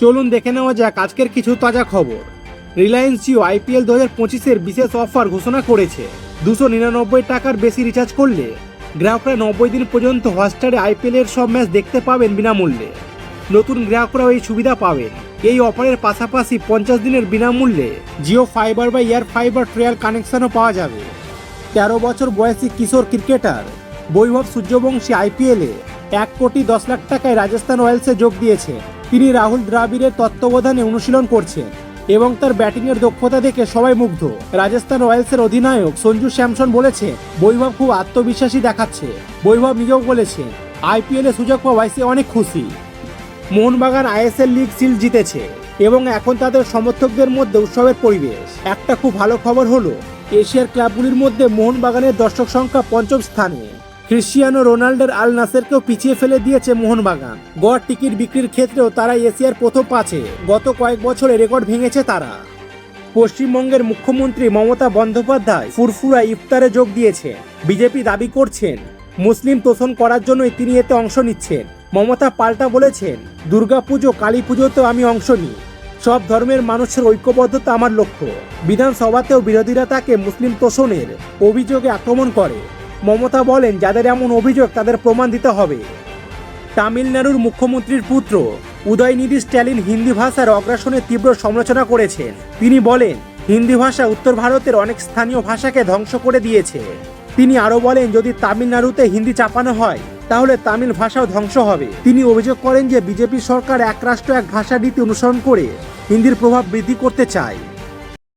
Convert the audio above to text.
চলুন দেখে নেওয়া যাক আজকের কিছু তাজা খবর। রিলায়েন্স জিও আইপিএল দু হাজার পঁচিশের বিশেষ অফার ঘোষণা করেছে। দুশো নিরানব্বই টাকার বেশি রিচার্জ করলে গ্রাহকরা নব্বই দিন পর্যন্ত হটস্টারে আইপিএল এর সব ম্যাচ দেখতে পাবেন বিনামূল্যে। নতুন গ্রাহকরাও এই সুবিধা পাবেন। এই অফারের পাশাপাশি পঞ্চাশ দিনের বিনামূল্যে জিও ফাইবার বা এয়ার ফাইবার ট্রায়াল কানেকশনও পাওয়া যাবে। তেরো বছর বয়সী কিশোর ক্রিকেটার বৈভব সূর্যবংশী আইপিএলে এক কোটি দশ লাখ টাকায় রাজস্থান রয়্যালসে যোগ দিয়েছে। তিনি রাহুল দ্রাবিড়ের তত্ত্বাবধানে অনুশীলন করছেন এবং তার ব্যাটিংয়ের দক্ষতা দেখে সবাই মুগ্ধ। রাজস্থান রয়্যালসের অধিনায়ক সঞ্জু স্যামসন বলেছে, বৈভব খুব আত্মবিশ্বাসী দেখাচ্ছে। বৈভব নিজেও বলেছে, আইপিএলে সুযোগ পাওয়ায় সে অনেক খুশি। মোহনবাগান আইএসএল লিগ সিল জিতেছে এবং এখন তাদের সমর্থকদের মধ্যে উৎসবের পরিবেশ। একটা খুব ভালো খবর হলো, এশিয়ার ক্লাবগুলির মধ্যে মোহনবাগানের দর্শক সংখ্যা পঞ্চম স্থানে। ক্রিশ্চিয়ানো রোনাল্ডোর আল নাসেরকেও পিছিয়ে ফেলে দিয়েছে মোহনবাগান। গড় টিকিট বিক্রির ক্ষেত্রেও তারা এশিয়ার প্রথম পাঁচে। গত কয়েক বছরে রেকর্ড ভেঙেছে তারা। পশ্চিমবঙ্গের মুখ্যমন্ত্রী মমতা বন্দ্যোপাধ্যায় ফুরফুরা ইফতারে যোগ দিয়েছে বিজেপি দাবি করছেন, মুসলিম তোষণ করার জন্যই তিনি এতে অংশ নিচ্ছেন। মমতা পাল্টা বলেছেন, দুর্গাপুজো কালী পুজোতেও আমি অংশ নিই। সব ধর্মের মানুষের ঐক্যবদ্ধতা আমার লক্ষ্য। বিধানসভাতেও বিরোধীরা তাকে মুসলিম তোষণের অভিযোগে আক্রমণ করে। মমতা বলেন, যাদের এমন অভিযোগ, তাদের প্রমাণ দিতে হবে। তামিলনাড়ুর মুখ্যমন্ত্রীর পুত্র উদয়নিধি স্ট্যালিন হিন্দি ভাষার অগ্রাসনের তীব্র সমালোচনা করেছেন। তিনি বলেন, হিন্দি ভাষা উত্তর ভারতের অনেক স্থানীয় ভাষাকে ধ্বংস করে দিয়েছে। তিনি আরও বলেন, যদি তামিলনাড়ুতে হিন্দি চাপানো হয়, তাহলে তামিল ভাষাও ধ্বংস হবে। তিনি অভিযোগ করেন যে, বিজেপি সরকার এক রাষ্ট্র এক ভাষা নীতি অনুসরণ করে হিন্দির প্রভাব বৃদ্ধি করতে চায়।